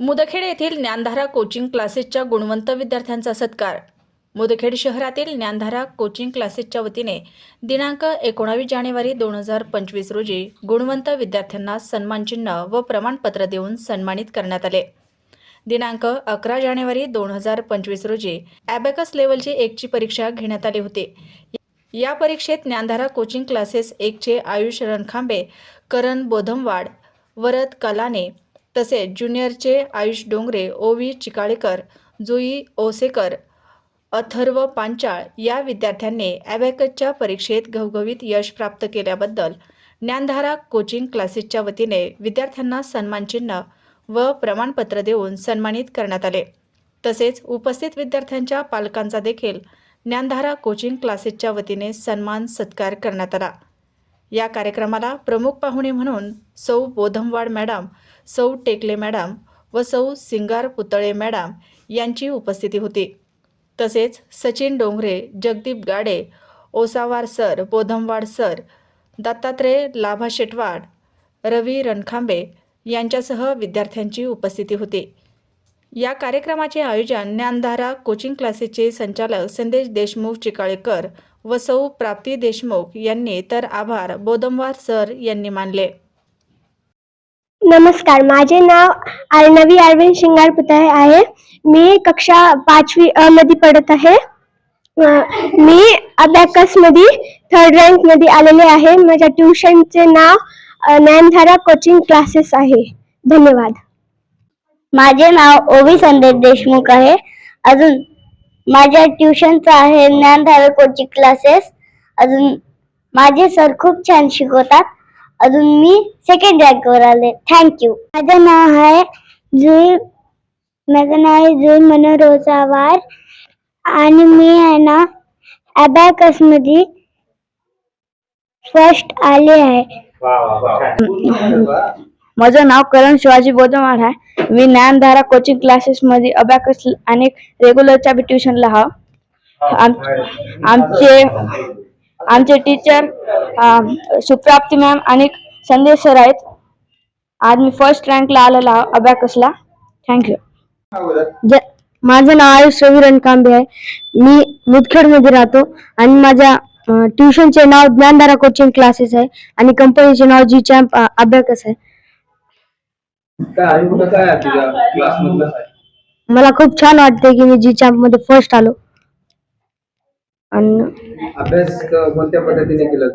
मुदखेड येथील ज्ञानधारा कोचिंग क्लासेसच्या गुणवंत विद्यार्थ्यांचा सत्कार. मुदखेड शहरातील ज्ञानधारा कोचिंग क्लासेसच्या वतीने दिनांक एकोणावीस जानेवारी दोन हजार पंचवीस रोजी गुणवंत विद्यार्थ्यांना सन्मानचिन्ह व प्रमाणपत्र देऊन सन्मानित करण्यात आले. दिनांक अकरा जानेवारी दोन हजार पंचवीस रोजी ॲबॅकस लेवलची एकची परीक्षा घेण्यात आली होती. या परीक्षेत ज्ञानधारा कोचिंग क्लासेस एकचे आयुष रणखांबे करण बोधमवाड वरद कलाने तसेच ज्युनियरचे आयुष डोंगरे ओवी चिकाळेकर जुई ओसेकर अथर्व पांचाळ या विद्यार्थ्यांनी ॲबॅकसच्या परीक्षेत घवघवीत यश प्राप्त केल्याबद्दल ज्ञानधारा कोचिंग क्लासेसच्या वतीने विद्यार्थ्यांना सन्मानचिन्ह व प्रमाणपत्र देऊन सन्मानित करण्यात आले. तसेच उपस्थित विद्यार्थ्यांच्या पालकांचा देखील ज्ञानधारा कोचिंग क्लासेसच्या वतीने सन्मान सत्कार करण्यात आला. या कार्यक्रमाला प्रमुख पाहुणे म्हणून सौ बोधमवाड मॅडम सौ टेकले मॅडम व सौ सिंगार पुतळे मॅडम यांची उपस्थिती होती. तसेच सचिन डोंगरे जगदीप गाडे ओसावार सर बोधमवाड सर दत्तात्रय लाभा शेटवाड रवी रणखांबे यांच्यासह विद्यार्थ्यांची उपस्थिती होती. या कार्यक्रमाचे आयोजन ज्ञानधारा कोचिंग क्लासेसचे संचालक संदेश देशमुख चिकाळेकर व सौ प्राप्ती देशमुख यांनी तर आभार. बोदमवार सर यांनी मानले. नमस्कार. माझे नाव अर्णवी अरविंद शिंगार पुतळे आहे. मी कक्षा पाचवी अ मध्ये पडत आहे. अ, मी अबॅकसमध्ये थर्ड रँकमध्ये आलेले आहे. माझ्या ट्युशनचे नाव अ, ज्ञानधारा कोचिंग क्लासेस आहे. धन्यवाद. माझे नाव ओवी संदेश देशमुख आहे. अजून माझ्या ट्युशनचं आहे ज्ञानधारा कोचिंग क्लासेस अजून माझे सर खूप छान शिकवतात. अजून मी सेकंड रँकवर आले. थँक्यू माझं नाव आहे जुई माझं नाव आहे जुई मनोज वार आणि मी आहे ना अबॅकसमध्ये फर्स्ट आले आहे. माझं नाव करण शिवाजी बोधमार आहे. मी ज्ञानधारा कोचिंग क्लासेसमध्ये मध्ये आणि रेग्युलरच्या बी ट्युशनला हा. आमचे आमचे टीचर सुप्राप्ती मॅम आणि संदेश सर आहेत. आज मी फर्स्ट रँकला आलेला आहे अबॅकसला थँक्यू ज- माझं नाव आयुष रवी रणकांबे आहे. मी मुदखेडमध्ये राहतो आणि माझ्या ट्युशनचे नाव ज्ञानधारा कोचिंग क्लासेस आहे आणि कंपनीचे नाव जी चॅम्प अभ्याकस आहे. काय अनुभव काय आहे तुझ्या क्लास मधला मला खूप छान वाटते की मी जी चॅम्पमध्ये फर्स्ट आलो. आणि अभ्यास क- कोणत्या पद्धतीने केला?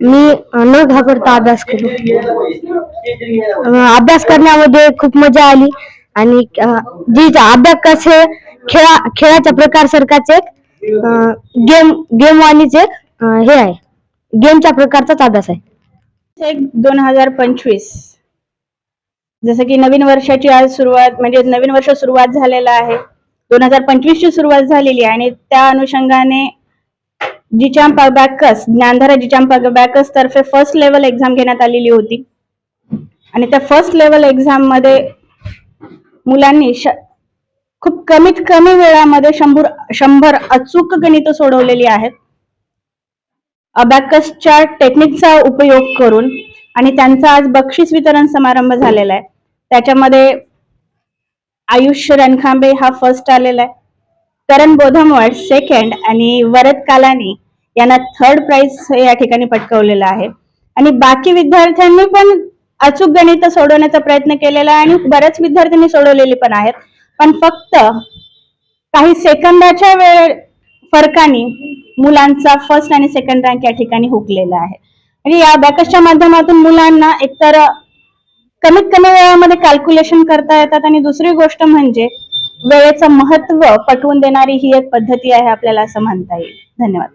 मी न घाबरता अभ्यास केलो. अ, अभ्यास करण्यामध्ये खूप मजा आली. आणि अ, जी अभ्यास हे खेळा खेळाच्या प्रकार सारखाच एक गेम गेम वाणीच एक अ, हे आहे. गेमच्या प्रकारचाच अभ्यास आहे. एक दोन हजार पंचवीस. जसं की नवीन वर्षाची आज सुरुवात म्हणजे नवीन वर्ष सुरुवात झालेलं आहे. दोन हजार पंचवीस ची सुरुवात झालेली आहे आणि त्या अनुषंगाने जिचांप बॅकस ज्ञानधारा जिचांप बॅकस तर्फे फर्स्ट लेवल एक्झाम घेण्यात आलेली होती. आणि त्या फर्स्ट लेवल एक्झाममध्ये मुलांनी खूप कमीत कमी वेळामध्ये शंभर शंभर अचूक गणित सोडवलेली आहेत. अबॅकसच्या टेक्निकचा उपयोग करून आणि त्यांचा आज बक्षीस वितरण समारंभ झालेला आहे. त्याच्यामध्ये आयुष्य रणखांबे हा फर्स्ट आलेला आहे. करण बोधमवळ सेकंड आणि वरद कालानी यांना थर्ड प्राइज या ठिकाणी पटकवलेलं आहे. आणि बाकी विद्यार्थ्यांनी पण अचूक गणित सोडवण्याचा प्रयत्न केलेला आहे आणि बऱ्याच विद्यार्थ्यांनी सोडवलेली पण आहेत. पण फक्त काही सेकंदाच्या वेळ फरकाने मुलांचा फर्स्ट आणि सेकंड रँक या ठिकाणी हुकलेला आहे. आणि या अबॅकसच्या माध्यमातून मुलांना एकतर कमीत कमी वेळामध्ये कॅल्क्युलेशन करता येतात आणि दुसरी गोष्ट म्हणजे वेळेचं महत्त्व पटवून देणारी ही एक पद्धती आहे आपल्याला असं म्हणता येईल. धन्यवाद.